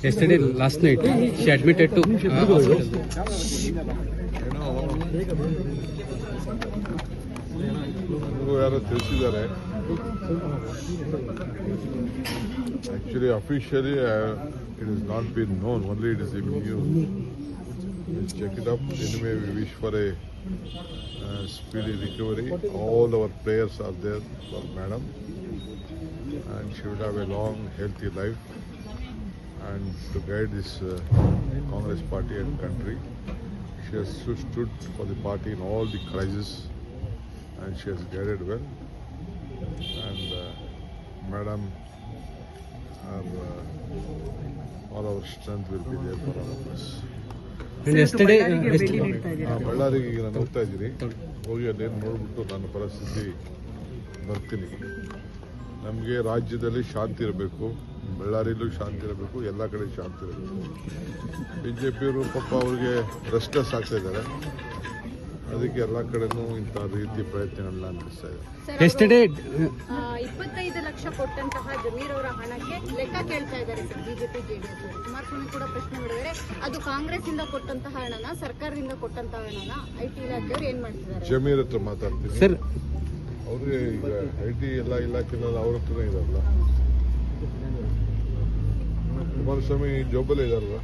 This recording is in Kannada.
Yesterday, last night, she admitted to uh, hospital. ಏನೋ ನನಗೂ ಯಾರೋ ತಿಳಿಸಿದ್ದಾರೆ actually officially it is not been known only it is in news check it up anyway we wish for a speedy recovery all our players are there for madam And she would have a long, healthy life and to guide this uh, Congress party and country. She has stood for the party in all the crises and she has guided well. And uh, Madam, our, uh, all our strength will be there for all of us. Uh, ಆ, ಬಳ್ಳಾರಿಗೆ ಈಗ ನಾನು ಹೋಗ್ತಾ ಇದ್ದೀನಿ ಹೋಗಿ ಅದೇನು ನೋಡ್ಬಿಟ್ಟು ನನ್ನ ಪರಿಸ್ಥಿತಿ ಬರ್ತೀನಿ ನಮಗೆ ರಾಜ್ಯದಲ್ಲಿ ಶಾಂತಿ ಇರಬೇಕು ಬಳ್ಳಾರಿಯಲ್ಲೂ ಶಾಂತಿ ಇರಬೇಕು ಎಲ್ಲ ಕಡೆ ಶಾಂತಿ ಇರಬೇಕು. ಬಿ ಜೆ ಪಿಯವರು ಪಾಪ ಅವ್ರಿಗೆ ರೆಸ್ಟ್ಲೆಸ್ ಆಗ್ತಾ ಇದ್ದಾರೆ. ಅದಕ್ಕೆ ಎಲ್ಲ ಕಡೆನೂ ಇಂಥ ರೀತಿ ಪ್ರಯತ್ನಗಳನ್ನ ನಡೆಸ್ತಾ ಇದ್ದಾರೆ. ಇಪ್ಪತ್ತೈದು ಲಕ್ಷ ಕೊಟ್ಟಂತಹ ಜಮೀರ್ ಅವರ ಹಣಕ್ಕೆ ಲೆಕ್ಕ ಕೇಳ್ತಾ ಇದ್ದಾರೆ ಸರ್ ಬಿಜೆಪಿ ಜೆಡಿಎಸ್ ಕುಮಾರಸ್ವಾಮಿ ಕೂಡ ಪ್ರಶ್ನೆ ಮಾಡಿದರೆ ಅದು ಕಾಂಗ್ರೆಸ್ ಇಂದ ಕೊಟ್ಟಂತಹ ಹಣನ ಸರ್ಕಾರದಿಂದ ಕೊಟ್ಟಂತಹ ಹಣನ? ಐ ಟಿ ಇಲಾಖೆಯವರು ಏನ್ ಮಾಡ್ತಿದ್ದಾರೆ? ಜಮೀರ್ ಹತ್ರ ಮಾತಾಡ್ತೀನಿ. ಅವ್ರಿಗೆ ಈಗ ಐ ಟಿ ಎಲ್ಲ ಇಲಾಖೆನಲ್ಲಿ ಅವ್ರ ಹತ್ರನೇ ಇದಾರಲ್ಲ? ಕುಮಾರಸ್ವಾಮಿ ಜೋಬಲ್ಲಿ ಇದಾರಲ್ಲ?